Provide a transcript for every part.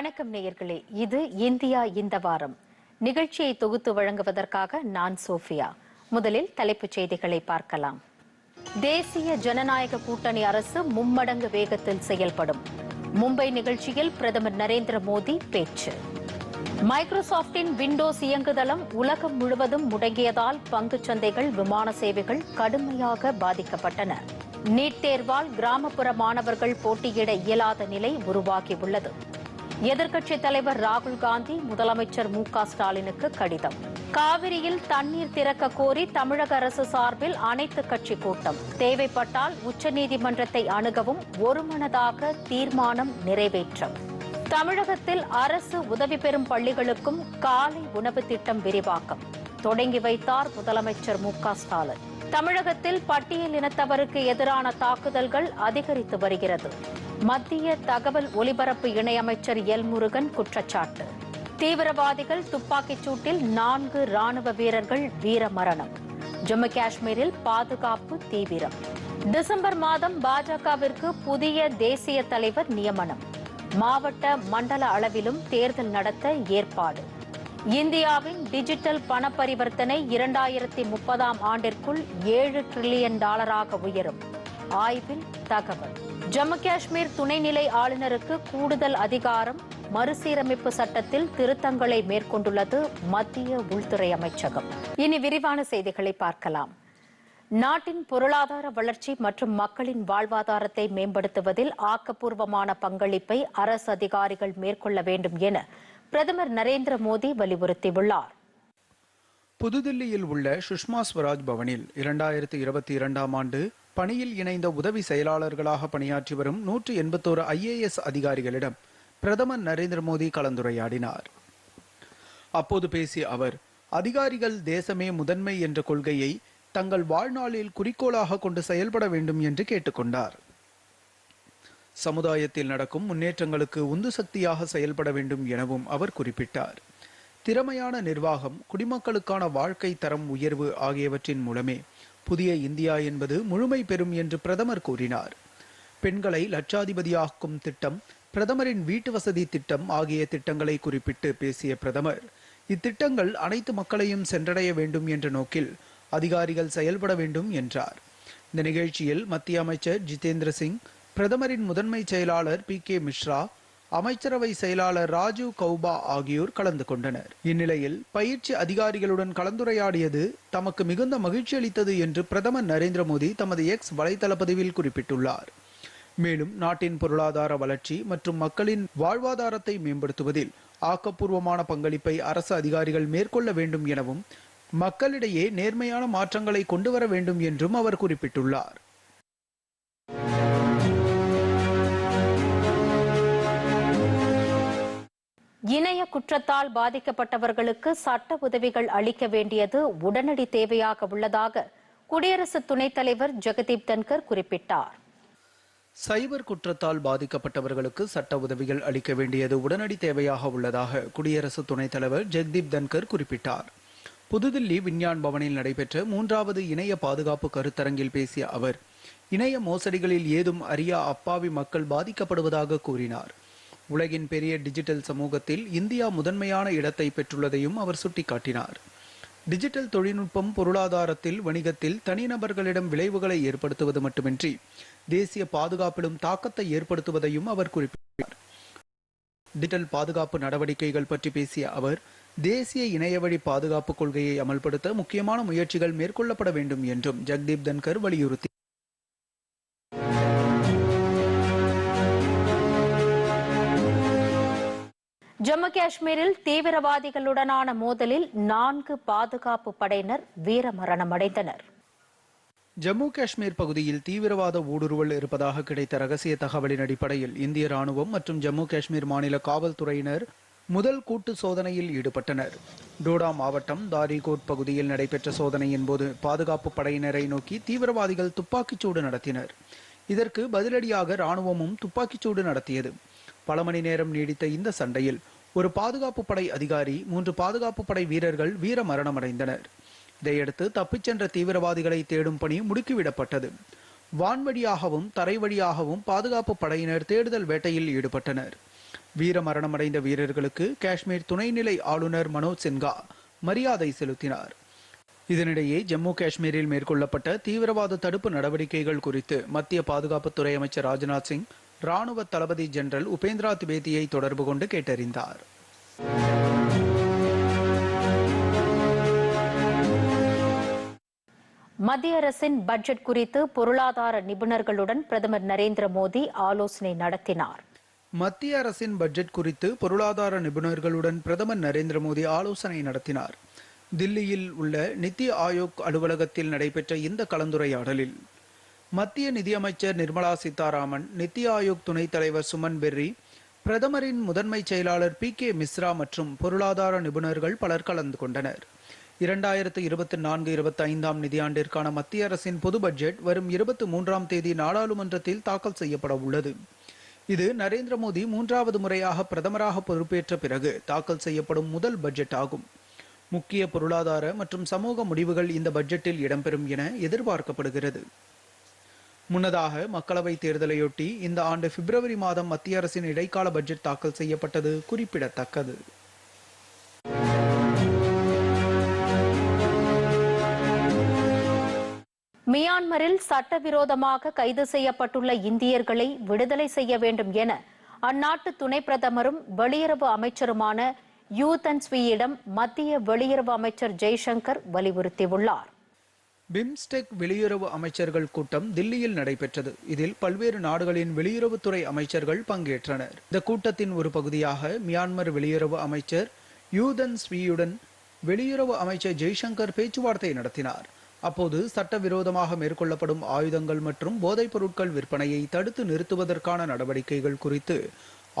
வணக்கம் நேயர்களே இது இந்தியா இந்த வாரம். நிகழ்ச்சியை தொகுத்து வழங்குவதற்காக நான் சோஃபியா. முதலில் தலைப்புச் செய்திகளை பார்க்கலாம். தேசிய ஜனநாயக கூட்டணி அரசு மும்மடங்கு வேகத்தில் செயல்படும். மும்பை நிகழ்ச்சியில் பிரதமர் நரேந்திர மோடி பேச்சு. மைக்ரோசாப்டின் விண்டோஸ் இயங்குதளம் உலகம் முழுவதும் முடங்கியதால் பங்குச் சந்தைகள் விமான சேவைகள் கடுமையாக பாதிக்கப்பட்டன. நீட் தேர்வால் கிராமப்புற மாணவர்கள் போட்டியிட இயலாத நிலை உருவாகியுள்ளது. எதிர்க்கட்சித் தலைவர் ராகுல் காந்தி முதலமைச்சர் மு க ஸ்டாலினுக்கு கடிதம். காவிரியில் தண்ணீர் திறக்க கோரி தமிழக அரசு சார்பில் அனைத்து கட்சி கூட்டம். தேவைப்பட்டால் உச்சநீதிமன்றத்தை அணுகவும் ஒருமனதாக தீர்மானம் நிறைவேற்றம். தமிழகத்தில் அரசு உதவி பெறும் பள்ளிகளுக்கும் காலை உணவு திட்டம் விரிவாக்கம். தொடங்கி வைத்தார் முதலமைச்சர் மு க ஸ்டாலின். தமிழகத்தில் பட்டியல் இனத்தவருக்கு எதிரான தாக்குதல்கள் அதிகரித்து வருகிறது. மத்திய தகவல் ஒலிபரப்பு இணையமைச்சர் எல் முருகன் குற்றச்சாட்டு. தீவிரவாதிகள் துப்பாக்கிச் சூட்டில் நான்கு ராணுவ வீரர்கள் வீரமரணம். ஜம்மு காஷ்மீரில் பாதுகாப்பு தீவிரம். டிசம்பர் மாதம் பாஜகவிற்கு புதிய தேசிய தலைவர் நியமனம். மாவட்ட மண்டல அளவிலும் தேர்தல் நடத்த ஏற்பாடு. இந்தியாவின் டிஜிட்டல் பண பரிவர்த்தனை இரண்டாயிரத்தி முப்பதாம் ஆண்டிற்குள் ஏழு டிரில்லியன் டாலராக உயரும். ஆய்வில் தகவல். ஜம்மு காஷ்மீர் துணைநிலை ஆளுநருக்கு கூடுதல் அதிகாரம் மறுசீரமைப்பு சட்டத்தில் திருத்தங்களை மேற்கொண்டுள்ளது மத்திய உள்துறை அமைச்சகம். இனி விரிவான செய்திகளை பார்க்கலாம். நாட்டின் பொருளாதார வளர்ச்சி மற்றும் மக்களின் வாழ்வாதாரத்தை மேம்படுத்துவதில் ஆக்கப்பூர்வமான பங்களிப்பை அரசு அதிகாரிகள் மேற்கொள்ள வேண்டும் என பிரதமர் நரேந்திர மோடி வலியுறுத்தியுள்ளார். புதுதில்லியில் உள்ள சுஷ்மா ஸ்வராஜ் பவனில் இரண்டாயிரத்தி இருபத்தி இரண்டாம் ஆண்டு பணியில் இணைந்த உதவி செயலாளர்களாக பணியாற்றி வரும் நூற்று எண்பத்தோரு ஐஏஎஸ் அதிகாரிகளிடம் பிரதமர் நரேந்திர மோடி கலந்துரையாடினார். அப்போது பேசிய அவர் அதிகாரிகள் தேசமே முதன்மை என்ற கொள்கையை தங்கள் வாழ்நாளில் குறிக்கோளாக கொண்டு செயல்பட வேண்டும் என்று கேட்டுக்கொண்டார். சமுதாயத்தில் நடக்கும் முன்னேற்றங்களுக்கு உந்து சக்தியாக செயல்பட வேண்டும் எனவும் அவர் குறிப்பிட்டார். திறமையான நிர்வாகம் குடிமக்களுக்கான வாழ்க்கை தரம் உயர்வு ஆகியவற்றின் மூலமே புதிய இந்தியா என்பது முழுமை பெறும் என்று பிரதமர் கூறினார். பெண்களை லட்சாதிபதியாக்கும் திட்டம் பிரதமரின் வீட்டு வசதி திட்டம் ஆகிய திட்டங்களை குறிப்பிட்டு பேசிய பிரதமர் இத்திட்டங்கள் அனைத்து மக்களையும் சென்றடைய வேண்டும் என்ற நோக்கில் அதிகாரிகள் செயல்பட வேண்டும் என்றார். இந்த நிகழ்ச்சியில் மத்திய அமைச்சர் ஜிதேந்திர சிங் பிரதமரின் முதன்மை செயலாளர் பி கே மிஸ்ரா அமைச்சரவை செயலாளர் ராஜீவ் கௌபா ஆகியோர் கலந்து கொண்டனர். இந்நிலையில் பயிற்சி அதிகாரிகளுடன் கலந்துரையாடியது தமக்கு மிகுந்த மகிழ்ச்சி அளித்தது என்று பிரதமர் நரேந்திர மோடி தமது எக்ஸ் வலைதள பதிவில் குறிப்பிட்டுள்ளார். மேலும் நாட்டின் பொருளாதார வளர்ச்சி மற்றும் மக்களின் வாழ்வாதாரத்தை மேம்படுத்துவதில் ஆக்கப்பூர்வமான பங்களிப்பை அரசு அதிகாரிகள் மேற்கொள்ள வேண்டும் எனவும் மக்களிடையே நேர்மையான மாற்றங்களை கொண்டு வர வேண்டும் என்றும் அவர் குறிப்பிட்டுள்ளார். இணைய குற்றத்தால் பாதிக்கப்பட்டவர்களுக்கு சட்ட உதவிகள் அளிக்க வேண்டியது உடனடி தேவையாக உள்ளதாக குடியரசு துணைத் தலைவர் ஜெகதீப் தன்கர் குறிப்பிட்டார். சைபர் குற்றத்தால் பாதிக்கப்பட்டவர்களுக்கு சட்ட உதவிகள் அளிக்க வேண்டியது உடனடி தேவையாக உள்ளதாக குடியரசு துணைத் தலைவர் ஜெக்தீப் தன்கர் குறிப்பிட்டார். புதுதில்லி விஞ்ஞான் பவனில் நடைபெற்ற மூன்றாவது இணைய பாதுகாப்பு கருத்தரங்கில் பேசிய அவர் இணைய மோசடிகளில் ஏதும் அறியா அப்பாவி மக்கள் பாதிக்கப்படுவதாக கூறினார். உலகின் பெரிய டிஜிட்டல் சமூகத்தில் இந்தியா முதன்மையான இடத்தை பெற்றுள்ளதையும் அவர் சுட்டிக்காட்டினார். டிஜிட்டல் தொழில்நுட்பம் பொருளாதாரத்தில் வணிகத்தில் தனிநபர்களிடம் விளைவுகளை ஏற்படுத்துவது மட்டுமின்றி தேசிய பாதுகாப்பிலும் தாக்கத்தை ஏற்படுத்துவதையும் அவர் குறிப்பிட்டார். டிஜிட்டல் பாதுகாப்பு நடவடிக்கைகள் பற்றி பேசிய அவர் தேசிய இணையவழி பாதுகாப்பு கொள்கையை அமல்படுத்த முக்கியமான முயற்சிகள் மேற்கொள்ளப்பட வேண்டும் என்றும் ஜெக்தீப் தன்கர் வலியுறுத்தி ஜம்மு காஷ்மீரில் தீவிரவாதிகளுடனான மோதலில் நான்கு பாதுகாப்பு படையினர் வீரமரணமடைந்தனர். ஜம்மு காஷ்மீர் பகுதியில் தீவிரவாத ஊடுருவல் இருப்பதாக கிடைத்த ரகசிய தகவலின் அடிப்படையில் இந்திய ராணுவம் மற்றும் ஜம்மு காஷ்மீர் மாநில காவல்துறையினர் முதல் கூட்டு சோதனையில் ஈடுபட்டனர். டோடா மாவட்டம் தாரிகோட் பகுதியில் நடைபெற்ற சோதனையின் போது பாதுகாப்பு படையினரை நோக்கி தீவிரவாதிகள் துப்பாக்கிச்சூடு நடத்தினர். இதற்கு பதிலடியாக ராணுவமும் துப்பாக்கிச்சூடு நடத்தியது. பல மணி நேரம் நீடித்த இந்த சண்டையில் ஒரு பாதுகாப்பு படை அதிகாரி மூன்று பாதுகாப்பு படை வீரர்கள் வீர மரணமடைந்தனர். இதையடுத்து தப்பிச் சென்ற தீவிரவாதிகளை தேடும் பணி முடுக்கிவிடப்பட்டது. வான்வழியாகவும் தரை வழியாகவும் பாதுகாப்பு படையினர் தேடுதல் வேட்டையில் ஈடுபட்டனர். வீர மரணமடைந்த வீரர்களுக்கு காஷ்மீர் துணைநிலை ஆளுநர் மனோஜ் சின்ஹா மரியாதை செலுத்தினார். இதனிடையே ஜம்மு காஷ்மீரில் மேற்கொள்ளப்பட்ட தீவிரவாத தடுப்பு நடவடிக்கைகள் குறித்து மத்திய பாதுகாப்புத்துறை அமைச்சர் ராஜ்நாத் சிங் ராணுவ தளபதி ஜெனரல் உபேந்திரா திபேதியை தொடர்பு கொண்டு கேட்டறிந்தார். மத்திய அரசின் பட்ஜெட் குறித்து பொருளாதார நிபுணர்களுடன் பிரதமர் நரேந்திர மோடி ஆலோசனை நடத்தினார். மத்திய அரசின் பட்ஜெட் குறித்து பொருளாதார நிபுணர்களுடன் பிரதமர் நரேந்திர மோடி ஆலோசனை நடத்தினார். தில்லியில் உள்ள நித்தி ஆயோக் அலுவலகத்தில் நடைபெற்ற இந்த கலந்துரையாடலில் மத்திய நிதியமைச்சர் நிர்மலா சீதாராமன் நித்தி ஆயோக் துணைத் தலைவர் சுமன் பெர்ரி பிரதமரின் முதன்மை செயலாளர் பி கே மிஸ்ரா மற்றும் பொருளாதார நிபுணர்கள் பலர் கலந்து கொண்டனர். இரண்டாயிரத்து இருபத்தி நான்கு இருபத்தி ஐந்தாம் நிதியாண்டிற்கான மத்திய அரசின் பொது பட்ஜெட் வரும் இருபத்தி மூன்றாம் தேதி நாடாளுமன்றத்தில் தாக்கல் செய்யப்பட உள்ளது. இது நரேந்திர மோடி மூன்றாவது முறையாக பிரதமராக பொறுப்பேற்ற பிறகு தாக்கல் செய்யப்படும் முதல் பட்ஜெட் ஆகும். முக்கிய பொருளாதார மற்றும் சமூக முடிவுகள் இந்த பட்ஜெட்டில் இடம்பெறும் என எதிர்பார்க்கப்படுகிறது. முன்னதாக மக்களவைத் தேர்தலையொட்டி இந்த ஆண்டு பிப்ரவரி மாதம் மத்திய அரசின் இடைக்கால பட்ஜெட் தாக்கல் செய்யப்பட்டது குறிப்பிடத்தக்கது. மியான்மரில் சட்டவிரோதமாக கைது செய்யப்பட்டுள்ள இந்தியர்களை விடுதலை செய்ய வேண்டும் என அந்நாட்டு துணை பிரதமரும் வெளியுறவு அமைச்சருமான யூ தன்ஸ்வியிடம் மத்திய வெளியுறவு அமைச்சர் ஜெய்சங்கர் வலியுறுத்தியுள்ளார். பிம்ஸ்டெக் வெளியுறவு அமைச்சர்கள் கூட்டம் தில்லியில் நடைபெற்றது. இதில் பல்வேறு நாடுகளின் வெளியுறவுத்துறை அமைச்சர்கள் பங்கேற்றனர். இந்த கூட்டத்தின் ஒரு பகுதியாக மியான்மர் வெளியுறவு அமைச்சர் யூதன் ஸ்வீயுடன் வெளியுறவு அமைச்சர் ஜெய்சங்கர் பேச்சுவார்த்தை நடத்தினார். அப்போது சட்டவிரோதமாக மேற்கொள்ளப்படும் ஆயுதங்கள் மற்றும் போதைப் பொருட்கள் விற்பனையை தடுத்து நிறுத்துவதற்கான நடவடிக்கைகள் குறித்து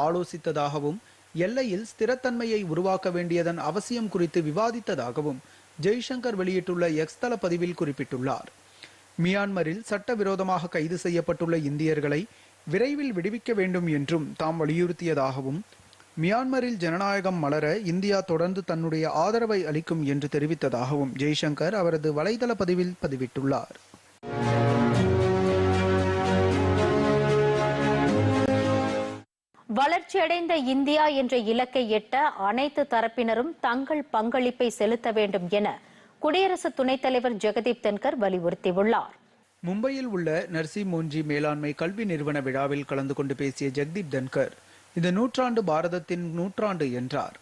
ஆலோசித்ததாகவும் எல்லையில் ஸ்திரத்தன்மையை உருவாக்க வேண்டியதன் அவசியம் குறித்து விவாதித்ததாகவும் ஜெய்சங்கர் வெளியிட்டுள்ள எக்ஸ் தள பதிவில் குறிப்பிட்டுள்ளார். மியான்மரில் சட்டவிரோதமாக கைது செய்யப்பட்டுள்ள இந்தியர்களை விரைவில் விடுவிக்க வேண்டும் என்றும் தாம் வலியுறுத்தியதாகவும் மியான்மரில் ஜனநாயகம் மலர இந்தியா தொடர்ந்து தன்னுடைய ஆதரவை அளிக்கும் என்று தெரிவித்ததாகவும் ஜெய்சங்கர் அவரது வலைதள பதிவில் பதிவிட்டுள்ளார். வளர்ச்சியடைந்த இந்தியா என்ற இலக்கை எட்ட அனைத்து தரப்பினரும் தங்கள் பங்களிப்பை செலுத்த வேண்டும் என குடியரசு துணைத் தலைவர் ஜெகதீப் தன்கர் வலியுறுத்தியுள்ளார். மும்பையில் உள்ள நர்சி மோன்ஜி மேலாண்மை கல்வி நிறுவன விழாவில் கலந்து கொண்டு பேசிய ஜெகதீப் தன்கர் இந்த நூற்றாண்டு பாரதத்தின் நூற்றாண்டு என்றார்.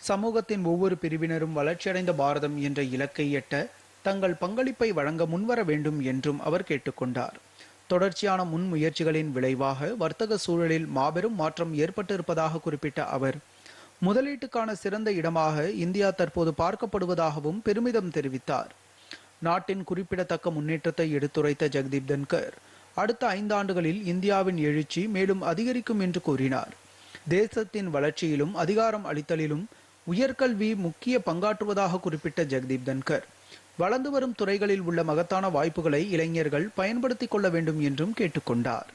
சமூகத்தின் ஒவ்வொரு பிரிவினரும் வளர்ச்சியடைந்த பாரதம் என்ற இலக்கை எட்ட தங்கள் பங்களிப்பை வழங்க முன்வர வேண்டும் என்றும் அவர் கேட்டுக்கொண்டார் தொடர்ச்சியான முன்முயற்சிகளின் விளைவாக வர்த்தக சூழலில் மாபெரும் மாற்றம் ஏற்பட்டிருப்பதாக குறிப்பிட்ட அவர் முதலீட்டுக்கான சிறந்த இடமாக இந்தியா தற்போது பார்க்கப்படுவதாகவும் பெருமிதம் தெரிவித்தார். நாட்டின் குறிப்பிடத்தக்க முன்னேற்றத்தை எடுத்துரைத்த ஜெகதீப் தன்கர் அடுத்த ஐந்தாண்டுகளில் இந்தியாவின் எழுச்சி மேலும் அதிகரிக்கும் என்று கூறினார். தேசத்தின் வளர்ச்சியிலும் அதிகாரம் அளித்தலிலும் உயர்கல்வி முக்கிய பங்காற்றுவதாக குறிப்பிட்ட ஜெகதீப் தன்கர் வளர்ந்து வரும் துறைகளில் உள்ள மகத்தான வாய்ப்புகளை இளைஞர்கள் பயன்படுத்திக் கொள்ள வேண்டும் என்றும் கேட்டுக்கொண்டார்.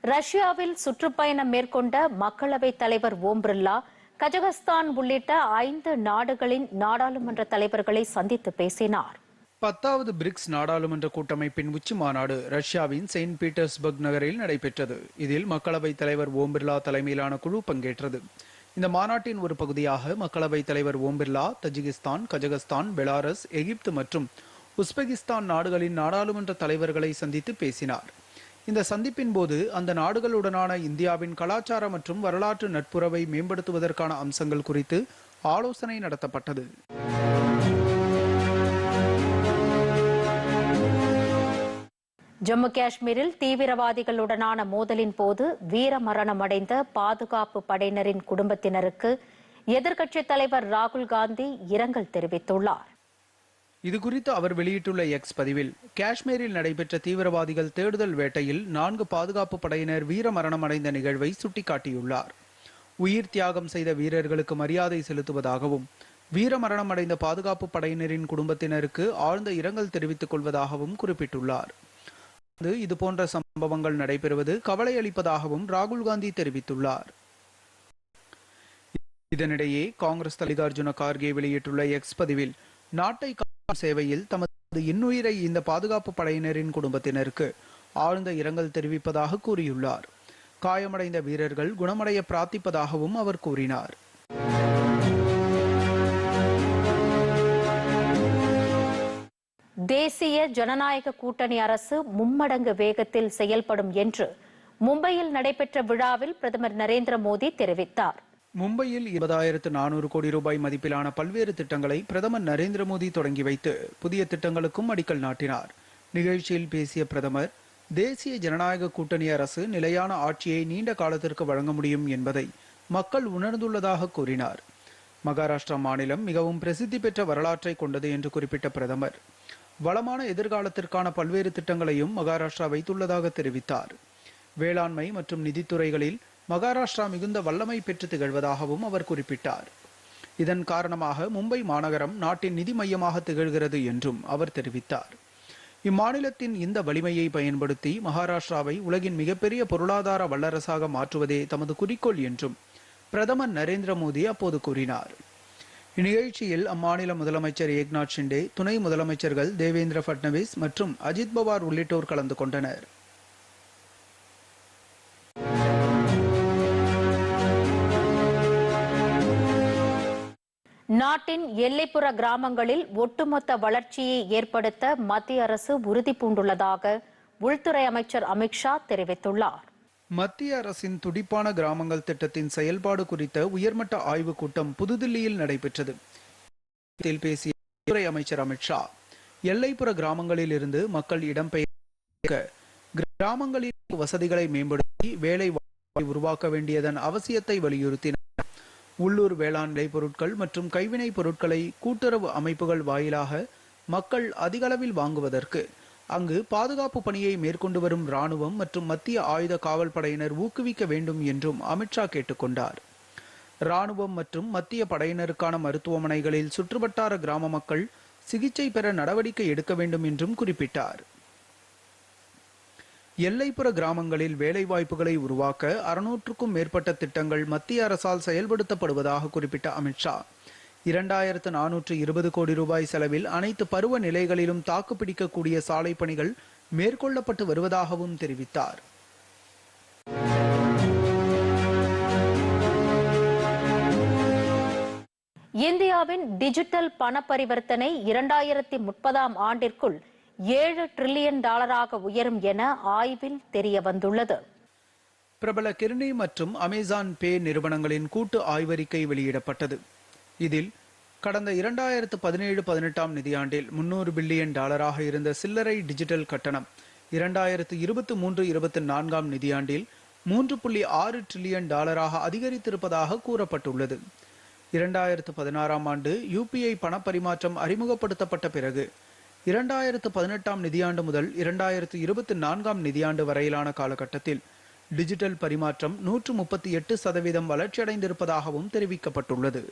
ரஷ்யாவில் சுற்றுப்பயணம் மேற்கொண்ட மக்களவைத் தலைவர் ஓம் பிர்லா கஜகஸ்தான் உள்ளிட்ட ஐந்து நாடுகளின் நாடாளுமன்ற தலைவர்களை சந்தித்து பேசினார். பத்தாவது பிரிக்ஸ் நாடாளுமன்ற கூட்டமைப்பின் உச்சி மாநாடு ரஷ்யாவின் செயின்ட் பீட்டர்ஸ்பர்க் நகரில் நடைபெற்றது. இதில் மக்களவைத் தலைவர் ஓம் பிர்லா தலைமையிலான குழு பங்கேற்றது. இந்த மாநாட்டின் ஒரு பகுதியாக மக்களவைத் தலைவர் Om Birla Tajikistan Kazakhstan Belarus எகிப்து மற்றும் உஸ்பெகிஸ்தான் நாடுகளின் நாடாளுமன்ற தலைவர்களை சந்தித்து பேசினார். இந்த சந்திப்பின் போது அந்த நாடுகளுடனான இந்தியாவின் கலாச்சார மற்றும் வரலாற்று நட்புறவை மேம்படுத்துவதற்கான அம்சங்கள் குறித்து ஆலோசனை நடத்தப்பட்டது. ஜம்மு காஷ்மீரில் தீவிரவாதிகளுடனான மோதலின் போது வீரமரணமடைந்த பாதுகாப்பு படையினரின் குடும்பத்தினருக்கு எதிர்க்கட்சித் தலைவர் ராகுல் காந்தி இரங்கல் தெரிவித்துள்ளார். இதுகுறித்து அவர் வெளியிட்டுள்ள எக்ஸ் பதிவில் காஷ்மீரில் நடைபெற்ற தீவிரவாதிகள் தேடுதல் வேட்டையில் நான்கு பாதுகாப்பு படையினர் வீரமரணமடைந்த நிகழ்வை சுட்டிக்காட்டியுள்ளார். உயிர் தியாகம் செய்த வீரர்களுக்கு மரியாதை செலுத்துவதாகவும் வீரமரணமடைந்த பாதுகாப்பு படையினரின் குடும்பத்தினருக்கு ஆழ்ந்த இரங்கல் தெரிவித்துக் கொள்வதாகவும் குறிப்பிட்டுள்ளார். இது இதுபோன்ற சம்பவங்கள் நடைபெறுவது கவலை அளிப்பதாகவும் ராகுல் காந்தி தெரிவித்துள்ளார். இதனிடையே காங்கிரஸ் மல்லிகார்ஜுன கார்கே வெளியிட்டுள்ள எக்ஸ் பதிவில் நாட்டை காக்கும் சேவையில் தமது இன்னுயிரை இந்த பாதுகாப்பு படையினரின் குடும்பத்தினருக்கு ஆழ்ந்த இரங்கல் தெரிவிப்பதாக கூறியுள்ளார். காயமடைந்த வீரர்கள் குணமடைய பிரார்த்திப்பதாகவும் அவர் கூறினார். தேசிய ஜனநாயக கூட்டணி அரசு மும்மடங்கு வேகத்தில் செயல்படும் என்று மும்பையில் நடைபெற்ற விழாவில் பிரதமர் நரேந்திர மோடி தெரிவித்தார். மும்பையில் இருபதாயிரத்து நானூறு கோடி ரூபாய் மதிப்பிலான பல்வேறு திட்டங்களை பிரதமர் நரேந்திர மோடி தொடங்கி வைத்து புதிய திட்டங்களுக்கும் அடிக்கல் நாட்டினார். நிகழ்ச்சியில் பேசிய பிரதமர் தேசிய ஜனநாயக கூட்டணி அரசு நிலையான ஆட்சியை நீண்ட காலத்திற்கு வழங்க முடியும் என்பதை மக்கள் உணர்ந்துள்ளதாக கூறினார். மகாராஷ்டிரா மாநிலம் மிகவும் பிரசித்தி பெற்ற வரலாற்றை கொண்டது என்று குறிப்பிட்ட பிரதமர் வளமான எதிர்காலத்திற்கான பல்வேறு திட்டங்களையும் மகாராஷ்டிரா வைத்துள்ளதாக தெரிவித்தார். வேளாண்மை மற்றும் நிதித்துறைகளில் மகாராஷ்டிரா மிகுந்த வல்லமை பெற்று திகழ்வதாகவும் அவர் குறிப்பிட்டார். இதன் காரணமாக மும்பை மாநகரம் நாட்டின் நிதி மையமாக திகழ்கிறது என்றும் அவர் தெரிவித்தார். இம்மாநிலத்தின் இந்த வலிமையை பயன்படுத்தி மகாராஷ்டிராவை உலகின் மிகப்பெரிய பொருளாதார வல்லரசாக மாற்றுவதே தமது குறிக்கோள் என்றும் பிரதமர் நரேந்திர மோடி அப்போது கூறினார். இந்நிகழ்ச்சியில் அம்மாநில முதலமைச்சர் ஏக்நாத் ஷிண்டே துணை முதலமைச்சர்கள் தேவேந்திர பட்னவிஸ் மற்றும் அஜித் பவார் உள்ளிட்டோர் கலந்து கொண்டனர். நாட்டின் எல்லைப்புற கிராமங்களில் ஒட்டுமொத்த வளர்ச்சியை ஏற்படுத்த மத்திய அரசு உறுதி பூண்டுள்ளதாக உள்துறை அமைச்சர் அமித்ஷா தெரிவித்துள்ளார். மத்திய அரசின் துடிப்பான கிராமங்கள் திட்டத்தின் செயல்பாடு குறித்த உயர்மட்ட ஆய்வுக் கூட்டம் புதுதில்லியில் நடைபெற்றது. பேசிய உள்துறை அமைச்சர் அமித்ஷா எல்லைப்புற கிராமங்களில் இருந்து மக்கள் இடம்பெயர்க்க கிராமங்களில் வசதிகளை மேம்படுத்தி வேலை வாய்ப்பை உருவாக்க வேண்டியதன் அவசியத்தை வலியுறுத்தினார். உள்ளூர் வேளாண் விளைபொருட்கள் மற்றும் கைவினைப் பொருட்களை கூட்டுறவு அமைப்புகள் வாயிலாக மக்கள் அதிகளவில் வாங்குவதற்கு அங்கு பாதுகாப்பு பணியை மேற்கொண்டு வரும் ராணுவம் மற்றும் மத்திய ஆயுத காவல் படையினர் ஊக்குவிக்க வேண்டும் என்றும் அமித்ஷா கேட்டுக்கொண்டார் ராணுவம் மற்றும் மத்திய படையினருக்கான மருத்துவமனைகளில் சுற்றுவட்டார கிராம மக்கள் சிகிச்சை பெற நடவடிக்கை எடுக்க வேண்டும் என்றும் குறிப்பிட்டார். எல்லைப்புற கிராமங்களில் வேலைவாய்ப்புகளை உருவாக்க அறுநூற்றுக்கும் மேற்பட்ட திட்டங்கள் மத்திய அரசால் செயல்படுத்தப்படுவதாக குறிப்பிட்ட அமித்ஷா இரண்டாயிரத்து நானூற்று இருபது கோடி ரூபாய் செலவில் அனைத்து பருவ நிலைகளிலும் தாக்குப்பிடிக்கக்கூடிய சாலை பணிகள் மேற்கொள்ளப்பட்டு வருவதாகவும் தெரிவித்தார். இந்தியாவின் டிஜிட்டல் பண பரிவர்த்தனை இரண்டாயிரத்தி முப்பதாம் ஆண்டிற்குள் ஏழு டிரில்லியன் டாலராக உயரும் என ஆய்வில் தெரிய வந்துள்ளது பிரபல கிர்னி மற்றும் அமேசான் பே நிறுவனங்களின் கூட்டு ஆய்வறிக்கை வெளியிடப்பட்டது. இதில் கடந்த இரண்டாயிரத்து பதினேழு பதினெட்டாம் நிதியாண்டில் முன்னூறு பில்லியன் டாலராக இருந்த சில்லறை டிஜிட்டல் கட்டணம் இரண்டாயிரத்து இருபத்தி மூன்று இருபத்தி நான்காம் நிதியாண்டில் மூன்று புள்ளி ஆறு டிரில்லியன் டாலராக அதிகரித்திருப்பதாக கூறப்பட்டுள்ளது. இரண்டாயிரத்து பதினாறாம் ஆண்டு யூபிஐ பணப்பரிமாற்றம் அறிமுகப்படுத்தப்பட்ட பிறகு இரண்டாயிரத்து பதினெட்டாம் நிதியாண்டு முதல் இரண்டாயிரத்து இருபத்தி நான்காம் நிதியாண்டு வரையிலான காலகட்டத்தில் டிஜிட்டல் பரிமாற்றம் நூற்று முப்பத்தி எட்டு சதவீதம் வளர்ச்சியடைந்திருப்பதாகவும் தெரிவிக்கப்பட்டுள்ளது.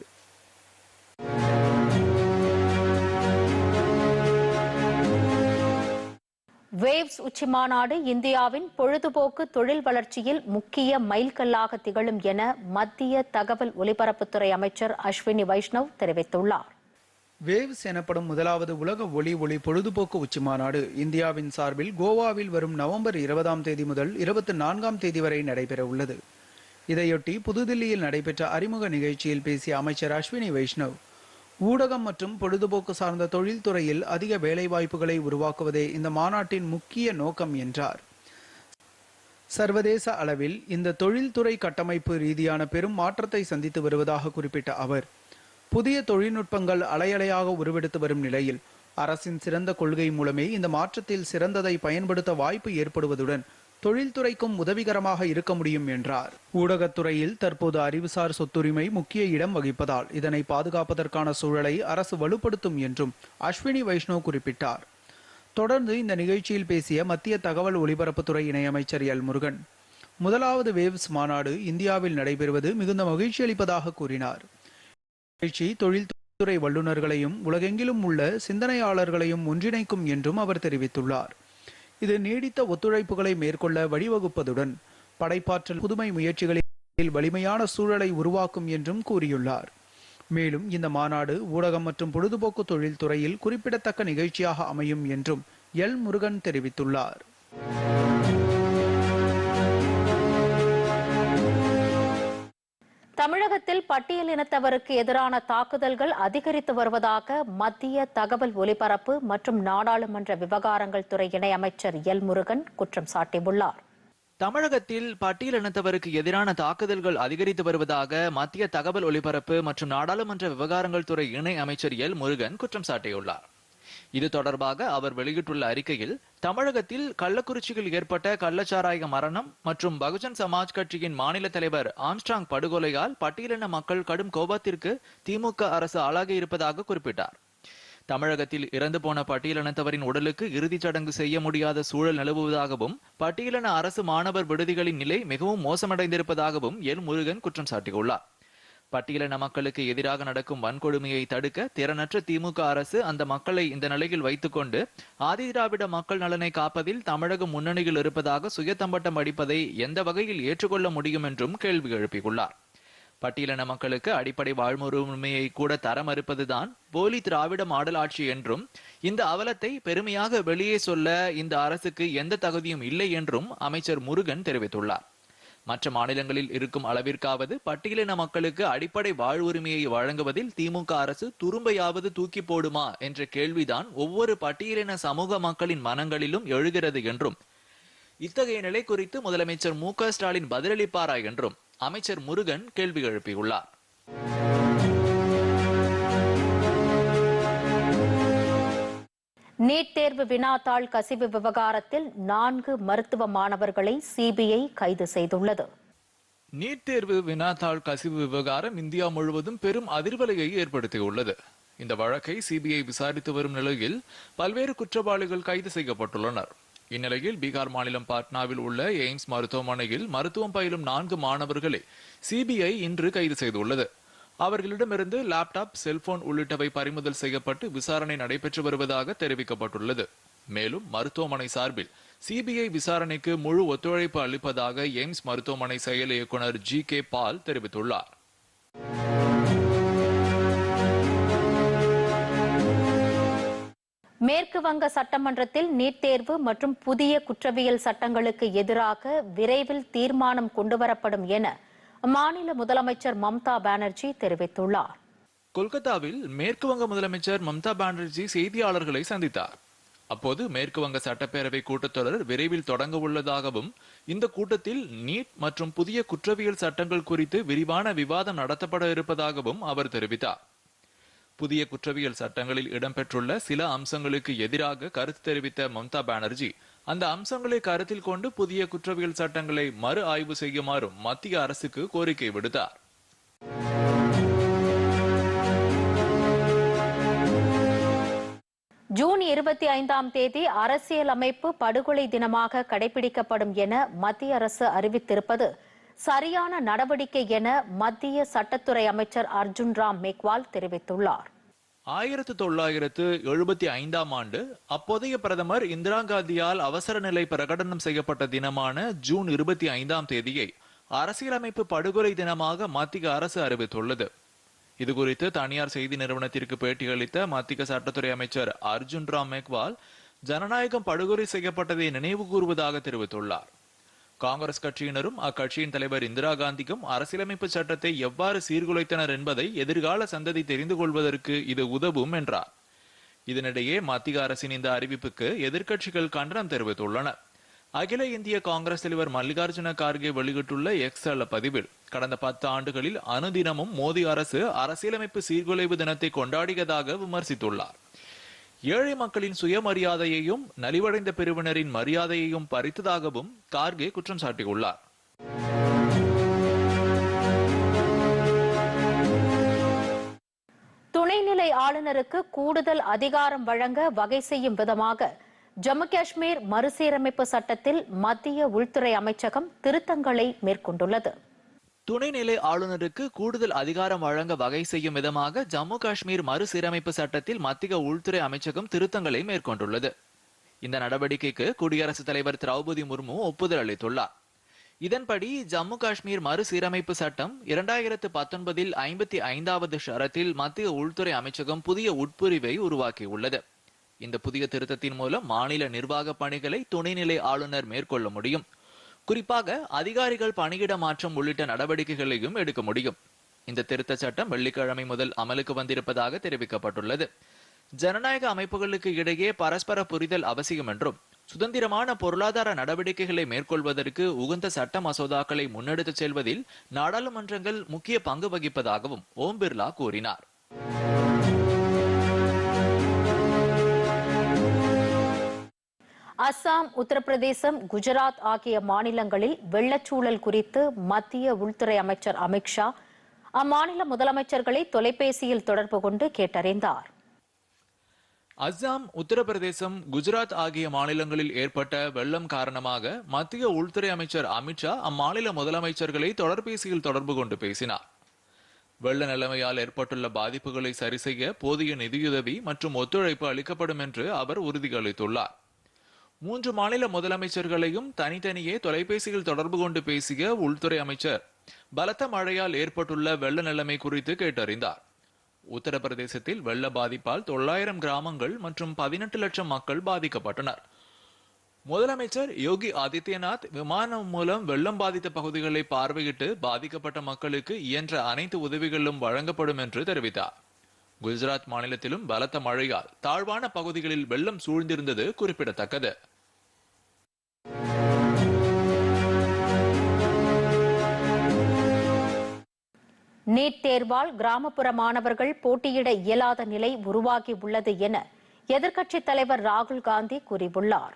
வேவ்ஸ் உச்சிமாநாடு இந்தியாவின் பொழுதுபோக்கு தொழில் வளர்ச்சியில் முக்கிய மைல்கல்லாக திகழும் என மத்திய தகவல் ஒலிபரப்புத்துறை அமைச்சர் அஸ்வினி வைஷ்ணவ் தெரிவித்துள்ளார். வேவ்ஸ் எனப்படும் முதலாவது உலக ஒளி ஒளி பொழுதுபோக்கு உச்சிமாநாடு இந்தியாவின் சார்பில் கோவாவில் வரும் நவம்பர் இருபதாம் தேதி முதல் இருபத்தி நான்காம் தேதி வரை நடைபெற உள்ளது. இதையொட்டி புதுதில்லியில் நடைபெற்ற அறிமுக நிகழ்ச்சியில் பேசிய அமைச்சர் அஸ்வினி வைஷ்ணவ் ஊடகம் மற்றும் பொழுதுபோக்கு சார்ந்த தொழில்துறையில் அதிக வேலைவாய்ப்புகளை உருவாக்குவதே இந்த மாநாட்டின் முக்கிய நோக்கம் என்றார். சர்வதேச அளவில் இந்த தொழில்துறை கட்டமைப்பு ரீதியான பெரும் மாற்றத்தை சந்தித்து வருவதாக குறிப்பிட்ட அவர் புதிய தொழில்நுட்பங்கள் அலையலையாக உருவெடுத்து வரும் நிலையில் அரசின் சிறந்த கொள்கை மூலமே இந்த மாற்றத்தில் சிறந்ததை பயன்படுத்த வாய்ப்பு ஏற்படுவதுடன் தொழில்துறைக்கும் உதவிகரமாக இருக்க முடியும் என்றார். ஊடகத்துறையில் தற்போது அறிவுசார் சொத்துரிமை முக்கிய இடம் வகிப்பதால் இதனை பாதுகாப்பதற்கான சூழலை அரசு வலுப்படுத்தும் என்றும் அஸ்வினி வைஷ்ணவ் குறிப்பிட்டார். தொடர்ந்து இந்த நிகழ்ச்சியில் பேசிய மத்திய தகவல் ஒலிபரப்புத்துறை இணையமைச்சர் எல் முருகன் முதலாவது வேவ்ஸ் மாநாடு இந்தியாவில் நடைபெறுவது மிகுந்த மகிழ்ச்சி அளிப்பதாக கூறினார். நிகழ்ச்சி தொழில்துறை வல்லுநர்களையும் உலகெங்கிலும் உள்ள சிந்தனையாளர்களையும் ஒன்றிணைக்கும் என்றும் அவர் தெரிவித்துள்ளார். இது நீடித்த ஒத்துழைப்புகளை மேற்கொள்ள வழிவகுப்பதுடன் படைப்பாற்றல் புதுமை முயற்சிகளில் வலிமையான சூழலை உருவாக்கும் என்றும் கூறியுள்ளார். மேலும் இந்த மாநாடு ஊடகம் மற்றும் பொழுதுபோக்கு தொழில் துறையில் குறிப்பிடத்தக்க நிகழ்ச்சியாக அமையும் என்றும் எல் முருகன் தெரிவித்துள்ளார். தமிழகத்தில் பட்டியலினத்தவருக்கு எதிரான தாக்குதல்கள் அதிகரித்து வருவதாக மத்திய தகவல் ஒலிபரப்பு மற்றும் நாடாளுமன்ற விவகாரங்கள் துறை இணையமைச்சர் எல் முருகன் குற்றம் சாட்டியுள்ளார். தமிழகத்தில் பட்டியலினத்தவருக்கு எதிரான தாக்குதல்கள் அதிகரித்து வருவதாக மத்திய தகவல் ஒலிபரப்பு மற்றும் நாடாளுமன்ற விவகாரங்கள் துறை இணை அமைச்சர் எல் முருகன் குற்றம் சாட்டியுள்ளார். இது தொடர்பாக அவர் வெளியிட்டுள்ள அறிக்கையில் தமிழகத்தில் கள்ளக்குறிச்சியில் ஏற்பட்ட கள்ளச்சாராய மரணம் மற்றும் பகுஜன் சமாஜ் கட்சியின் மாநில தலைவர் ஆம்ஸ்டாங் படுகொலையால் பட்டியலின மக்கள் கடும் கோபத்திற்கு திமுக அரசு ஆளாகி இருப்பதாக குறிப்பிட்டார். தமிழகத்தில் இறந்து போன பட்டியலினத்தவரின் உடலுக்கு இறுதிச் சடங்கு செய்ய முடியாத சூழல் நிலவுவதாகவும் பட்டியலின அரசு மாணவர் விடுதிகளின் நிலை மிகவும் மோசமடைந்திருப்பதாகவும் எல் முருகன் குற்றம் சாட்டியுள்ளார். பட்டியலின மக்களுக்கு எதிராக நடக்கும் வன்கொடுமையை தடுக்க திறனற்ற திமுக அரசு அந்த மக்களை இந்த நிலையில் வைத்துக்கொண்டு ஆதிதிராவிட மக்கள் நலனை காப்பதில் தமிழகம் முன்னணியில் இருப்பதாக சுயத்தம்பட்டம் அடிப்பதை எந்த வகையில் ஏற்றுக்கொள்ள முடியும் என்றும் கேள்வி எழுப்பியுள்ளார். பட்டியலின மக்களுக்கு அடிப்படை வாழ்முறையை கூட தர மறுப்பதுதான் போலி திராவிட மாடல் ஆட்சி என்றும் இந்த அவலத்தை பெருமையாக வெளியே சொல்ல இந்த அரசுக்கு எந்த தகுதியும் இல்லை என்றும் அமைச்சர் முருகன் தெரிவித்துள்ளார். மற்ற மாநிலங்களில் இருக்கும் அளவிற்காவது பட்டியலின மக்களுக்கு அடிப்படை வாழ்வுரிமையை வழங்குவதில் திமுக அரசு துரும்பையாவது தூக்கி போடுமா என்ற கேள்விதான் ஒவ்வொரு பட்டியலின சமூக மக்களின் மனங்களிலும் எழுகிறது என்றும். இத்தகைய நிலை குறித்து முதலமைச்சர் மு ஸ்டாலின் பதிலளிப்பாரா என்றும் அமைச்சர் முருகன் கேள்வி எழுப்பியுள்ளார். நீட் தேர்வு வினாத்தாள் கசிவு விவகாரத்தில் நான்கு மருத்துவ மாணவர்களை சிபிஐ கைது செய்துள்ளது. நீட் தேர்வு வினாத்தாள் கசிவு விவகாரம் இந்தியா முழுவதும் பெரும் அதிர்வலையை ஏற்படுத்தியுள்ளது. இந்த வழக்கை சிபிஐ விசாரித்து வரும் நிலையில் பல்வேறு குற்றவாளிகள் கைது செய்யப்பட்டுள்ளனர். இந்நிலையில் பீகார் மாநிலம் பாட்னாவில் உள்ள எய்ம்ஸ் மருத்துவமனையில் மருத்துவம் பயிலும் நான்கு மாணவர்களை சிபிஐ இன்று கைது செய்துள்ளது. அவர்களிடமிருந்து லேப்டாப் செல்போன் உள்ளிட்டவை பறிமுதல் செய்யப்பட்டு விசாரணை நடைபெற்று வருவதாக தெரிவிக்கப்பட்டுள்ளது. மேலும் மருத்துவமனை சார்பில் சிபிஐ விசாரணைக்கு முழு ஒத்துழைப்பு அளிப்பதாக எய்ம்ஸ் மருத்துவமனை செயல் இயக்குனர் ஜி கே பால் தெரிவித்துள்ளார். மேற்கு வங்க சட்டமன்றத்தில் நீட் தேர்வு மற்றும் புதிய குற்றவியல் சட்டங்களுக்கு எதிராக விரைவில் தீர்மானம் கொண்டுவரப்படும் என மாநில முதலமைச்சர் மம்தா பானர்ஜி தெரிவித்துள்ளார். கொல்கத்தாவில் மேற்கு வங்க முதலமைச்சர் மம்தா பானர்ஜி செய்தியாளர்களை சந்தித்தார். அப்போது மேற்கு வங்க சட்டப்பேரவை கூட்டத்தொடர் விரைவில் தொடங்க உள்ளதாகவும் இந்த கூட்டத்தில் நீட் மற்றும் புதிய குற்றவியல் சட்டங்கள் குறித்து விரிவான விவாதம் நடத்தப்பட இருப்பதாகவும் அவர் தெரிவித்தார். புதிய குற்றவியல் சட்டங்களில் இடம்பெற்றுள்ள சில அம்சங்களுக்கு எதிராக கருத்து தெரிவித்த மம்தா பானர்ஜி அந்த அம்சங்களை கருத்தில் கொண்டு புதிய குற்றவியல் சட்டங்களை மறு ஆய்வு செய்யுமாறும் மத்திய அரசுக்கு கோரிக்கை விடுத்தார். ஜூன் இருபத்தி ஐந்தாம் தேதி அரசியல் அமைப்பு படுகொலை தினமாக கடைபிடிக்கப்படும் என மத்திய அரசு அறிவித்திருப்பது சரியான நடவடிக்கை என மத்திய சட்டத்துறை அமைச்சர் அர்ஜுன் ராம் மேக்வால் தெரிவித்துள்ளார். ஆயிரத்து தொள்ளாயிரத்து எழுபத்தி ஐந்தாம் ஆண்டு அப்போதைய பிரதமர் இந்திரா காந்தியால் அவசர நிலை பிரகடனம் செய்யப்பட்ட தினமான ஜூன் இருபத்தி ஐந்தாம் தேதியை அரசியலமைப்பு படுகொலை தினமாக மத்திய அரசு அறிவித்துள்ளது. இது குறித்து தனியார் செய்தி நிறுவனத்திற்கு பேட்டியளித்த மத்திய சட்டத்துறை அமைச்சர் அர்ஜுன் ராம் மேக்வால் ஜனநாயகம் படுகொலை செய்யப்பட்டதை நினைவு கூறுவதாக தெரிவித்துள்ளார். காங்கிரஸ் கட்சியினரும் அக்கட்சியின் தலைவர் இந்திரா காந்திக்கும் அரசியலமைப்பு சட்டத்தை எவ்வாறு சீர்குலைத்தனர் என்பதை எதிர்கால சந்ததி தெரிந்து கொள்வதற்கு இது உதவும் என்றார். இதனிடையே மத்திய அரசின் இந்த அறிவிப்புக்கு எதிர்க்கட்சிகள் கண்டனம் தெரிவித்துள்ளன அகில இந்திய காங்கிரஸ் தலைவர் மல்லிகார்ஜுன கார்கே வெளியிட்டுள்ள எக்ஸ் பதிவில் கடந்த பத்து ஆண்டுகளில் அனுதினமும் மோடி அரசு அரசியலமைப்பு சீர்குலைவு தினத்தை கொண்டாடியதாக விமர்சித்துள்ளார். ஏழை மக்களின் சுயமரியாதையையும் நலிவடைந்த பிரிவினரின் மரியாதையையும் பறித்ததாகவும் கார்கே குற்றம் சாட்டியுள்ளார். துணைநிலை ஆளுநருக்கு கூடுதல் அதிகாரம் வழங்க வகை செய்யும் விதமாக ஜம்மு காஷ்மீர் மறுசீரமைப்பு சட்டத்தில் மத்திய உள்துறை அமைச்சகம் திருத்தங்களை மேற்கொண்டுள்ளது. துணைநிலை ஆளுநருக்கு கூடுதல் அதிகாரம் வழங்க வகை செய்யும் விதமாக ஜம்மு காஷ்மீர் மறுசீரமைப்பு சட்டத்தில் மத்திய உள்துறை அமைச்சகம் திருத்தங்களை மேற்கொண்டுள்ளது. இந்த நடவடிக்கைக்கு குடியரசுத் தலைவர் திரௌபதி முர்மு ஒப்புதல் அளித்துள்ளார். இதன்படி ஜம்மு காஷ்மீர் மறுசீரமைப்பு சட்டம் இரண்டாயிரத்து பத்தொன்பதில் ஐம்பத்தி ஐந்தாவது ஷரத்தில் மத்திய உள்துறை அமைச்சகம் புதிய உட்பிரிவை உருவாக்கியுள்ளது. இந்த புதிய திருத்தத்தின் மூலம் மாநில நிர்வாக பணிகளை துணைநிலை ஆளுநர் மேற்கொள்ள முடியும். குறிப்பாக அதிகாரிகள் பணியிட மாற்றம் உள்ளிட்ட நடவடிக்கைகளையும் எடுக்க முடியும். இந்த திருத்த சட்டம் வெள்ளிக்கிழமை முதல் அமலுக்கு வந்திருப்பதாக தெரிவிக்கப்பட்டுள்ளது. ஜனநாயக அமைப்புகளுக்கு இடையே பரஸ்பர புரிதல் அவசியம் என்றும் சுதந்திரமான பொருளாதார நடவடிக்கைகளை மேற்கொள்வதற்கு உகந்த சட்ட மசோதாக்களை முன்னெடுத்துச் செல்வதில் நாடாளுமன்றங்கள் முக்கிய பங்கு வகிப்பதாகவும் ஓம் பிர்லா கூறினார். அஸ்ஸாம் உத்தரப்பிரதேசம் குஜராத் ஆகிய மாநிலங்களில் வெள்ளச்சூழல் குறித்து மத்திய உள்துறை அமைச்சர் அமித்ஷா அம்மாநில முதலமைச்சர்களை தொலைபேசியில் தொடர்பு கொண்டு கேட்டறிந்தார். அஸ்ஸாம் உத்தரப்பிரதேசம் குஜராத் ஆகிய மாநிலங்களில் ஏற்பட்ட வெள்ளம் காரணமாக மத்திய உள்துறை அமைச்சர் அமித்ஷா அம்மாநில முதலமைச்சர்களை தொடர்பேசியில் தொடர்பு கொண்டு பேசினார். வெள்ள நிலைமையால் ஏற்பட்டுள்ள பாதிப்புகளை சரிசெய்ய போதிய நிதியுதவி மற்றும் ஒத்துழைப்பு அளிக்கப்படும் என்று அவர் உறுதியளித்துள்ளார். மூன்று மாநில முதலமைச்சர்களையும் தனித்தனியே தொலைபேசியில் தொடர்பு கொண்டு பேசிய உள்துறை அமைச்சர் பலத்த மழையால் ஏற்பட்டுள்ள வெள்ள நிலைமை குறித்து கேட்டறிந்தார். உத்தரப்பிரதேசத்தில் வெள்ள பாதிப்பால் தொள்ளாயிரம் கிராமங்கள் மற்றும் பதினெட்டு லட்சம் மக்கள் பாதிக்கப்பட்டனர். முதலமைச்சர் யோகி ஆதித்யநாத் விமானம் மூலம் வெள்ளம் பாதித்த பகுதிகளை பார்வையிட்டு பாதிக்கப்பட்ட மக்களுக்கு இயன்ற அனைத்து உதவிகளும் வழங்கப்படும் என்று தெரிவித்தார். குஜராத் மாநிலத்திலும் பலத்த மழையால் தாழ்வான பகுதிகளில் வெள்ளம் சூழ்ந்திருந்தது குறிப்பிடத்தக்கது. நீட் தேர்வால் கிராமப்புற மாணவர்கள் போட்டியிட இயலாத நிலை உருவாகி உள்ளது என எதிர்க்கட்சித் தலைவர் ராகுல் காந்தி கூறியுள்ளார்.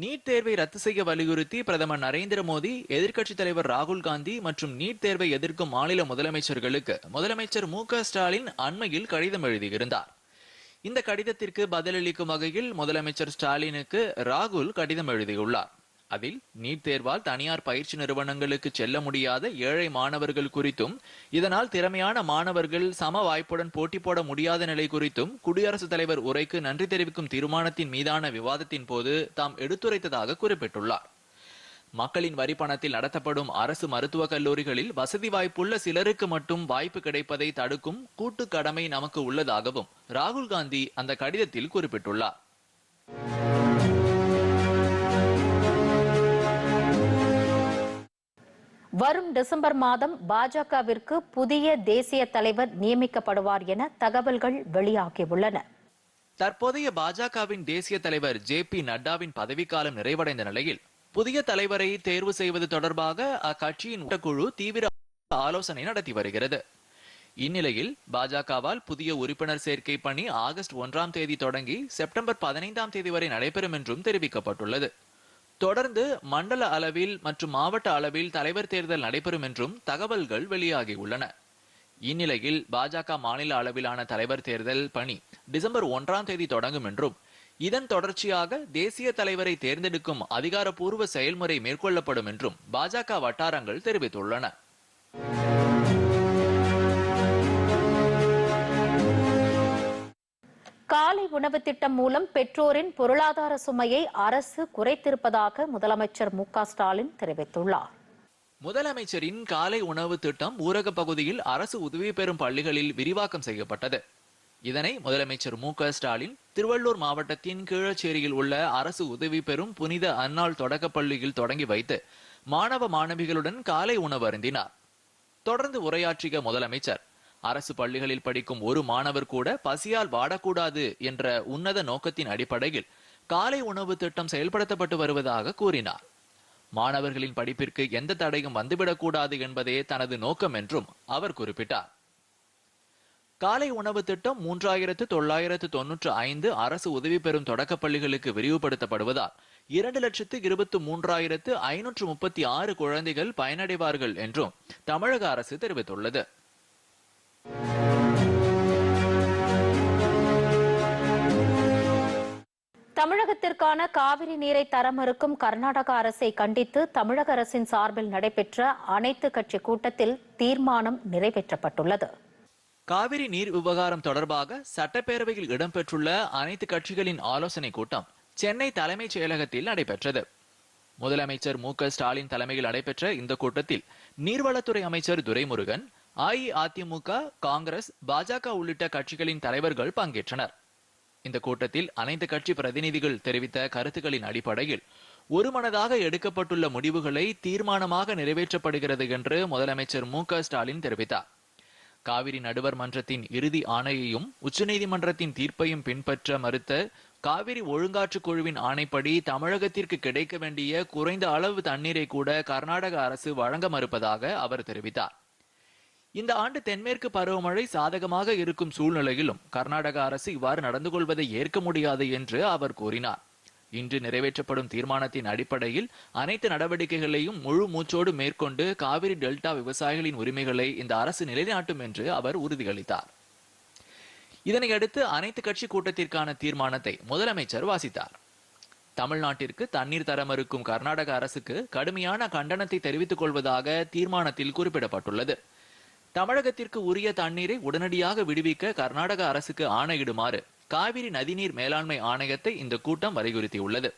நீட் தேர்வை ரத்து செய்ய வலியுறுத்தி பிரதமர் நரேந்திர மோடி எதிர்க்கட்சித் தலைவர் ராகுல் காந்தி மற்றும் நீட் தேர்வை எதிர்க்கும் மாநில முதலமைச்சர்களுக்கு முதலமைச்சர் மு க ஸ்டாலின் அண்மையில் கடிதம் எழுதியிருந்தார். இந்த கடிதத்திற்கு பதிலளிக்கும் வகையில் முதலமைச்சர் ஸ்டாலினுக்கு ராகுல் கடிதம் எழுதியுள்ளார். அதில் நீட் தேர்வால் தனியார் பயிற்சி நிறுவனங்களுக்கு செல்ல முடியாத ஏழை மாணவர்கள் குறித்தும் இதனால் திறமையான மாணவர்கள் சம வாய்ப்புடன் போட்டி போட முடியாத நிலை குறித்தும் குடியரசுத் தலைவர் உரைக்கு நன்றி தெரிவிக்கும் தீர்மானத்தின் மீதான விவாதத்தின் போது தாம் எடுத்துரைத்ததாக குறிப்பிட்டுள்ளார். மக்களின் வரி பணத்தில் நடத்தப்படும் அரசு மருத்துவக் கல்லூரிகளில் வசதி வாய்ப்புள்ள சிலருக்கு மட்டும் வாய்ப்பு கிடைப்பதை தடுக்கும் கூட்டு கடமை நமக்கு உள்ளதாகவும் ராகுல் காந்தி அந்த கடிதத்தில் குறிப்பிட்டுள்ளார். வரும் டிசம்பர் மாதம் பாஜகவிற்கு புதிய தேசிய தலைவர் நியமிக்கப்படுவார் என தகவல்கள் வெளியாகியுள்ளன. தற்போதைய பாஜகவின் தேசிய தலைவர் ஜே பி நட்டாவின் பதவிக்காலம் நிறைவடைந்த நிலையில் புதிய தலைவரை தேர்வு செய்வது தொடர்பாக அக்கட்சியின் குழு தீவிர ஆலோசனை நடத்தி வருகிறது. இந்நிலையில் பாஜகவால் புதிய உறுப்பினர் சேர்க்கை பணி ஆகஸ்ட் ஒன்றாம் தேதி தொடங்கி செப்டம்பர் பதினைந்தாம் தேதி வரை நடைபெறும் என்றும் தெரிவிக்கப்பட்டுள்ளது. தொடர்ந்து மண்டல அளவில் மற்றும் மாவட்ட அளவில் தலைவர் தேர்தல் நடைபெறும் என்றும் தகவல்கள் வெளியாகியுள்ளன இந்நிலையில் பாஜக மாநில அளவிலான தலைவர் தேர்தல் பணி டிசம்பர் ஒன்றாம் தேதி தொடங்கும் என்றும் இதன் தொடர்ச்சியாக தேசிய தலைவரை தேர்ந்தெடுக்கும் அதிகாரப்பூர்வ செயல்முறை மேற்கொள்ளப்படும் என்றும் பாஜக வட்டாரங்கள் தெரிவித்துள்ளன. காலை உணவு திட்டம் மூலம் பெற்றோரின் பொருளாதார சுமையை அரசு குறைத்திருப்பதாக முதலமைச்சர் மு ஸ்டாலின் தெரிவித்துள்ளார். முதலமைச்சரின் காலை உணவு திட்டம் ஊரக பகுதியில் அரசு உதவி பெறும் பள்ளிகளில் விரிவாக்கம் செய்யப்பட்டது. இதனை முதலமைச்சர் மு ஸ்டாலின் திருவள்ளூர் மாவட்டத்தின் கீழச்சேரியில் உள்ள அரசு உதவி பெறும் புனித அன்னாள் தொடக்கப் பள்ளியில் தொடங்கி வைத்து மாணவ மாணவிகளுடன் காலை உணவு அருந்தினார். தொடர்ந்து உரையாற்றிய முதலமைச்சர் அரசு பள்ளிகளில் படிக்கும் ஒரு மாணவர் கூட பசியால் வாடக்கூடாது என்ற உன்னத நோக்கத்தின் அடிப்படையில் காலை உணவு திட்டம் செயல்படுத்தப்பட்டு வருவதாக கூறினார். மாணவர்களின் படிப்பிற்கு எந்த தடையும் வந்துவிடக்கூடாது என்பதே தனது நோக்கம் என்றும் அவர் குறிப்பிட்டார். காலை உணவு திட்டம் மூன்றாயிரத்து தொள்ளாயிரத்து தொன்னூற்று ஐந்து அரசு உதவி பெறும் தொடக்கப் பள்ளிகளுக்கு விரிவுபடுத்தப்படுவதால் இரண்டு லட்சத்து இருபத்து மூன்றாயிரத்து ஐநூற்று முப்பத்தி ஆறு குழந்தைகள் பயனடைவார்கள் என்றும் தமிழக அரசு தெரிவித்துள்ளது. தமிழகத்திற்கான காவிரி நீரை தர மறுக்கும் கர்நாடக அரசை கண்டித்து தமிழக அரசின் சார்பில் நடைபெற்ற அனைத்து கட்சி கூட்டத்தில் தீர்மானம் நிறைவேற்றப்பட்டுள்ளது. காவிரி நீர் விவகாரம் தொடர்பாக சட்டப்பேரவையில் இடம்பெற்றுள்ள அனைத்து கட்சிகளின் ஆலோசனை கூட்டம் சென்னை தலைமைச் செயலகத்தில் நடைபெற்றது. முதலமைச்சர் மு க ஸ்டாலின் தலைமையில் நடைபெற்ற இந்த கூட்டத்தில் நீர்வளத்துறை அமைச்சர் துரைமுருகன் அஇஅதிமுக காங்கிரஸ் பாஜக உள்ளிட்ட கட்சிகளின் தலைவர்கள் பங்கேற்றனர். இந்த கூட்டத்தில் அனைத்து கட்சி பிரதிநிதிகள் தெரிவித்த கருத்துக்களின் அடிப்படையில் ஒருமனதாக எடுக்கப்பட்டுள்ள முடிவுகளை தீர்மானமாக நிறைவேற்றப்படுகிறது என்று முதலமைச்சர் மு க ஸ்டாலின் தெரிவித்தார். காவிரி நடுவர் மன்றத்தின் இறுதி ஆணையையும் உச்சநீதிமன்றத்தின் தீர்ப்பையும் பின்பற்ற மறுத்த காவிரி ஒழுங்காற்றுக் குழுவின் ஆணைப்படி தமிழகத்திற்கு கிடைக்க வேண்டிய குறைந்த அளவு தண்ணீரை கூட கர்நாடக அரசு வழங்க மறுப்பதாக அவர் தெரிவித்தார். இந்த ஆண்டு தென்மேற்கு பருவமழை சாதகமாக இருக்கும் சூழ்நிலையிலும் கர்நாடக அரசு இவ்வாறு நடந்து கொள்வதை ஏற்க முடியாது என்று அவர் கூறினார். இன்று நிறைவேற்றப்படும் தீர்மானத்தின் அடிப்படையில் அனைத்து நடவடிக்கைகளையும் முழு மூச்சோடு மேற்கொண்டு காவிரி டெல்டா விவசாயிகளின் உரிமைகளை இந்த அரசு நிலைநாட்டும் என்று அவர் உறுதியளித்தார். இதனையடுத்து அனைத்து கட்சி கூட்டத்திற்கான தீர்மானத்தை முதலமைச்சர் வாசித்தார். தமிழ்நாட்டிற்கு தண்ணீர் தர மறுக்கும் கர்நாடக அரசுக்கு கடுமையான கண்டனத்தை தெரிவித்துக் கொள்வதாக தீர்மானத்தில் குறிப்பிடப்பட்டுள்ளது. தமிழகத்திற்கு உரிய தண்ணீரை உடனடியாக விடுவிக்க கர்நாடக அரசுக்கு ஆணையிடுமாறு காவிரி நதிநீர் மேலாண்மை ஆணையத்தை இந்த கூட்டம் வலியுறுத்தியுள்ளது.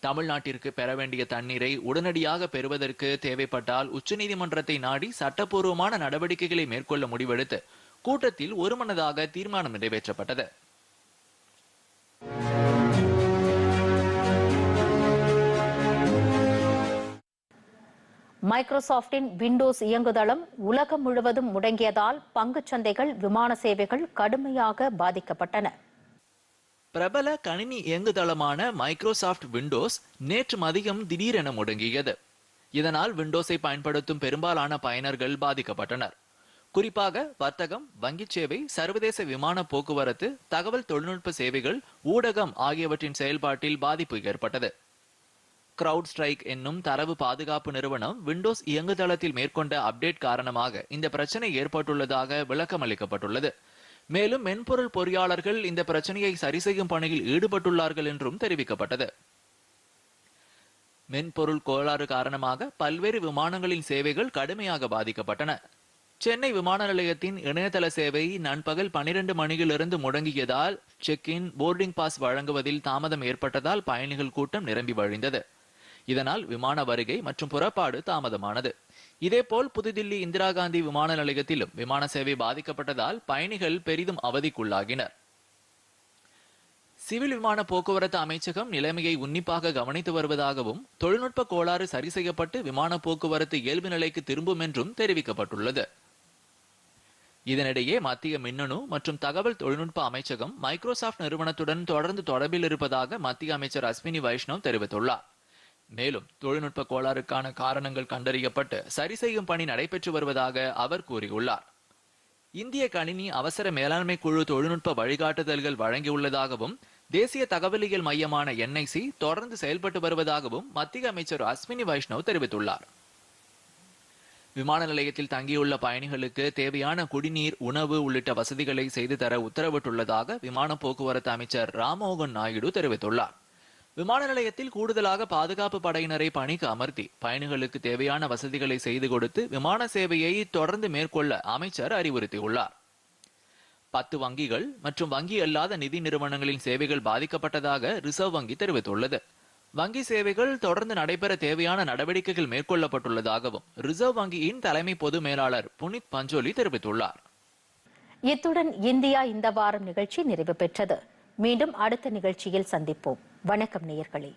தமிழ்நாட்டிற்கு பெற வேண்டிய தண்ணீரை உடனடியாக பெறுவதற்கு தேவைப்பட்டால் உச்சநீதிமன்றத்தை நாடி சட்டப்பூர்வமான நடவடிக்கைகளை மேற்கொள்ள முடிவெடுத்து கூட்டத்தில் ஒருமனதாக தீர்மானம் நிறைவேற்றப்பட்டது. மைக்ரோசாஃப்டின் விண்டோஸ் இயங்குதளம் உலகம் முழுவதும் முடங்கியதால் பங்குச் சந்தைகள் விமான சேவைகள் கடுமையாக பாதிக்கப்பட்டன. பிரபல கணினி இயங்குதளமான மைக்ரோசாஃப்ட் விண்டோஸ் நேற்று மதியம் திடீரென முடங்கியது. இதனால் விண்டோஸை பயன்படுத்தும் பெரும்பாலான பயனர்கள் பாதிக்கப்பட்டனர். குறிப்பாக வர்த்தகம் வங்கிச் சேவை சர்வதேச விமான போக்குவரத்து தகவல் தொழில்நுட்ப சேவைகள் ஊடகம் ஆகியவற்றின் செயல்பாட்டில் பாதிப்பு ஏற்பட்டது. கிரவுட் ஸ்ட்ரைக் என்னும் தரவு பாதுகாப்பு நிறுவனம் விண்டோஸ் இயங்குதளத்தில் மேற்கொண்ட அப்டேட் காரணமாக இந்த பிரச்சனை ஏற்பட்டுள்ளதாக விளக்கம் அளிக்கப்பட்டுள்ளது. மேலும் மென்பொருள் பொறியாளர்கள் இந்த பிரச்சனையை சரிசெய்யும் பணியில் ஈடுபட்டுள்ளார்கள் என்றும் தெரிவிக்கப்பட்டது. மென்பொருள் கோளாறு காரணமாக பல்வேறு விமானங்களின் சேவைகள் கடுமையாக பாதிக்கப்பட்டன. சென்னை விமான நிலையத்தின் இணையதள சேவை நண்பகல் பனிரெண்டு மணியிலிருந்து முடங்கியதால் செக் இன் போர்டிங் பாஸ் வழங்குவதில் தாமதம் ஏற்பட்டதால் பயணிகள் கூட்டம் நிரம்பி வழிந்தது. இதனால் விமான வருகை மற்றும் புறப்பாடு தாமதமானது. இதேபோல் புதுதில்லி இந்திரா காந்தி விமான நிலையத்திலும் விமான சேவை பாதிக்கப்பட்டதால் பயணிகள் பெரிதும் அவதிக்குள்ளாகினர். சிவில் விமான போக்குவரத்து அமைச்சகம் நிலைமையை உன்னிப்பாக கவனித்து வருவதாகவும் தொழில்நுட்ப கோளாறு சரி செய்யப்பட்டு விமான போக்குவரத்து இயல்பு நிலைக்கு திரும்பும் என்றும் தெரிவிக்கப்பட்டுள்ளது. இதனிடையே மத்திய மின்னணு மற்றும் தகவல் தொழில்நுட்ப அமைச்சகம் மைக்ரோசாஃப்ட் நிறுவனத்துடன் தொடர்ந்து தொடர்பில் இருப்பதாக மத்திய அமைச்சர் அஸ்வினி வைஷ்ணவ் தெரிவித்துள்ளார். மேலும் தொழில்நுட்ப கோளாறுக்கான காரணங்கள் கண்டறியப்பட்டு சரி செய்யும் பணி நடைபெற்று வருவதாக அவர் கூறியுள்ளார். இந்திய கணினி அவசர மேலாண்மை குழு தொழில்நுட்ப வழிகாட்டுதல்கள் வழங்கியுள்ளதாகவும் தேசிய தகவலியல் மையமான என்ஐசி தொடர்ந்து செயல்பட்டு வருவதாகவும் மத்திய அமைச்சர் அஸ்வினி வைஷ்ணவ் தெரிவித்துள்ளார். விமான நிலையத்தில் தங்கியுள்ள பயணிகளுக்கு தேவையான குடிநீர் உணவு உள்ளிட்ட வசதிகளை செய்து தர உத்தரவிட்டுள்ளதாக விமான போக்குவரத்து அமைச்சர் ராமமோகன் நாயுடு தெரிவித்துள்ளார். விமான நிலையத்தில் கூடுதலாக பாதுகாப்பு படையினரை பணிக்கு அமர்த்தி பயணிகளுக்கு தேவையான வசதிகளை செய்து கொடுத்து விமான சேவையை தொடர்ந்து மேற்கொள்ள அமைச்சர் அறிவுறுத்தியுள்ளார். பத்து வங்கிகள் மற்றும் வங்கி அல்லாத நிதி நிறுவனங்களின் சேவைகள் பாதிக்கப்பட்டதாக ரிசர்வ் வங்கி தெரிவித்துள்ளது. வங்கி சேவைகள் தொடர்ந்து நடைபெற தேவையான நடவடிக்கைகள் மேற்கொள்ளப்பட்டுள்ளதாகவும் ரிசர்வ் வங்கியின் தலைமை பொது மேலாளர் புனித் பஞ்சோலி தெரிவித்துள்ளார். இத்துடன் இந்தியா இந்த வாரம் நிகழ்ச்சி நிறைவு பெற்றது. மீண்டும் அடுத்த நிகழ்ச்சியில் சந்திப்போம். வணக்கம் நேயர்களே.